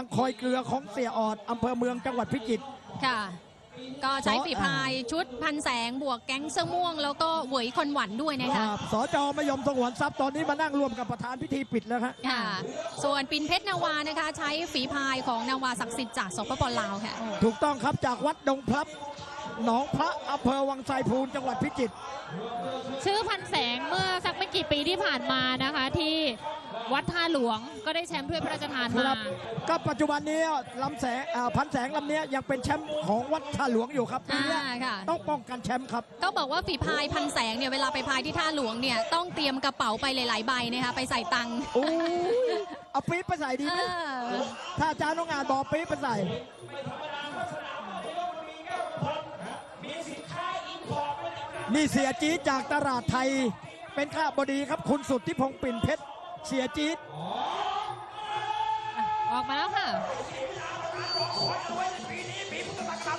อังคอยเกลือของเสียออดอำเภอเมืองจังหวัดพิจิตรค่ะ ก็ใช้ขอฝีพายชุดพันแสงบวกแก๊งเสื้อม่วง แล้วก็เหวยคนหวันด้วยนะคคะรับสจมยมสงวนทรัพย์ตอนนี้มานั่งร่วมกับประธานพิธีปิดแล้วฮะค่ะ ส่วนปินเพชรนาวานะคะ ใช้ฝีพายของนาวาศักดิ์สิทธิ์จากสปปลาวค่ะ ถูกต้องครับจากวัดดงพลับหนองพระอำเภอวังไซพูนจังหวัดพิจิตรชื่อพันแสงเมื่อสักไม่กี่ปีที่ผ่านมานะคะที่ วัดท่าหลวงก็ได้แชมป์ถ้วยพระราชทานคมารับก็ปัจจุบันนี้ลำแสงอ่าพันแสงลำเนี้ยยังเป็นแชมป์ของวัดท่าหลวงอยู่ครับปีอ่าเนี้ยค่ะต้องป้องกันแชมป์ครับต้องบอกว่าฝีพายพันแสงเนี่ยเวลาไปพายที่ท่าหลวงเนี่ยต้องเตรียมกระเป๋าไปหลาย ๆ ใบนะคะไปใส่ตังค์โอ้ยเอาปี๊บไปใส่ดีเอไหมอถ้าอาจารย์น้องงานบอกปี๊บไปใส่นี่เสียจี๊ดจากตลาดไทย เป็นข้าบดีครับคุณสุทธิพงศ์ปิ่นเพชร เสียจี๊ดออกมาแล้วค่ะ ปีนี้ปีพุทธศักราช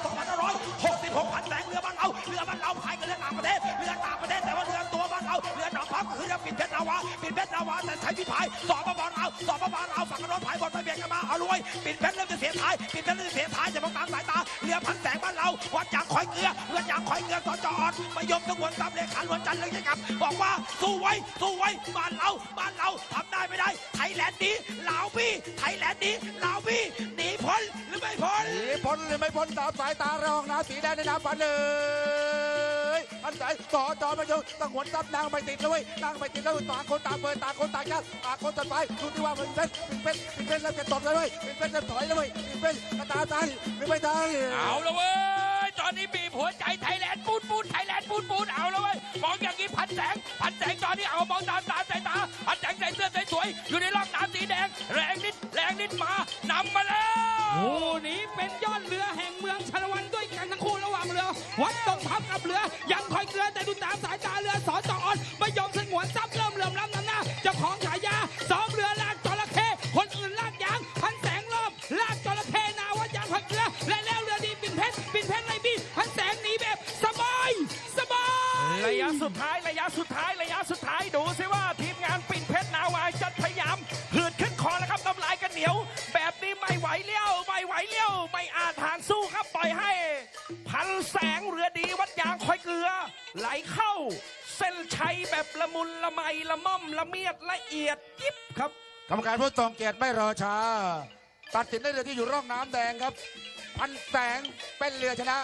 2566พันแสงเรือบ้านเราเรือบ้านเราพายกับเรือต่างประเทศเรือต่างประเทศแต่ว่าเรือตัวบ้านเราเรือหนองพับก็คือเรือปิ่นเพชรนาวาปิ่นเพชรนาวาแต่ใช้พี่พายสอบประบอลเอาสอบประบอลเอาฝั่งกระโดดพายบอลไปเบียดกันมาเอาลุยปิ่นเพชรเริ่มจะเสียท้ายปิ่นเพชรเริ่มจะเสียท้ายจะมองตามสายตาเรือพันแสงบ้านเราวัดยางคอยเก ลือเรือยางคอยเกลือสจอดมายมสงวนตามเลขาหลวนจันทร์เลยนะครับ บอกว่าสู้ไว้สู้ไว้บ้านเราบ้านเราทำได้ไม่ได้ ไทยแลนด์ดีลาวบี้ไทยแลนด์ดีลาวบี้หนีพ้นหรือไม่พ้นหนีพ้นหรือไม่พ้นตามสายตาเราห้องน้ำสีแดงในน้ำฝันเลยอันไหนต่อจอมาโยต้องหวนซับนางไม่ติดเลยเว้ยนางไม่ติดแล้วต่างคนต่างเปิดต่างคนต่างยัดต่างคนต่างไปดูที่ว่ามันเป็นเป็นเป็นเป็นแล้วจะตบเลยเว้ยเป็นเป็นแล้วถอยเลยเว้ยเป็นเป็นตาตายหรือไม่ตายเอาละเว้ยต อนนี้บีบหัวใจไทยแลนด์ปูนปูนไทยแลนด์ปูนปูนเอาละเว้ยมองอย่างนี้พันแสงพันแสงตอนนี้เอามองตามตามสายตาพันแสงใส่เสื้อสวยๆอยู่ในร่องน้ำสีแดง แรงนิดแรงนิดมานำมาแล้วคู่นี้เป็นยอดเรือแห่งเมืองชาละวันด้วยกันทั้งคู่ระหว่างเรือ วัดตรงพับกับเรือ ยังคอยเกลือแต่ดูตามสายตาเรือสอจอออนไม่ยอมสงวนทรัพย์เริ่มเริ่มล้ำนำหน้าเจ้าของฉายาสองเรือลากจระเข้คนอื่นลากยางพันแสงรอบลากจระเข้นาวัดยางคอยเกลือและแล้วเรือดีปินเพชรปินเพชร สุดท้ายระยะสุดท้ายระยะสุดท้ายดูสิว่าทีมงานปิ่นเพชรนาวาจะพยายามหืดขึ้นคอแล้วครับน้ำลายกันเหนียว แบบนี้ไม่ไหวเลี้ยวไม่ไหวเลี้ยวไม่อาจทางสู้ครับปล่อยให้ พันแสงเรือดีวัดยางคอยเกลือ ไหลเข้า เส้นชัยแบบละมุนละไมละม่อมละเมียดละเอียดยิบครับกรรมการผู้ทรงเกียรติไม่รอช้าตัดสินได้เลยที่อยู่ร่องน้ำแดงครับ พันแสงเป็นเรือชนะ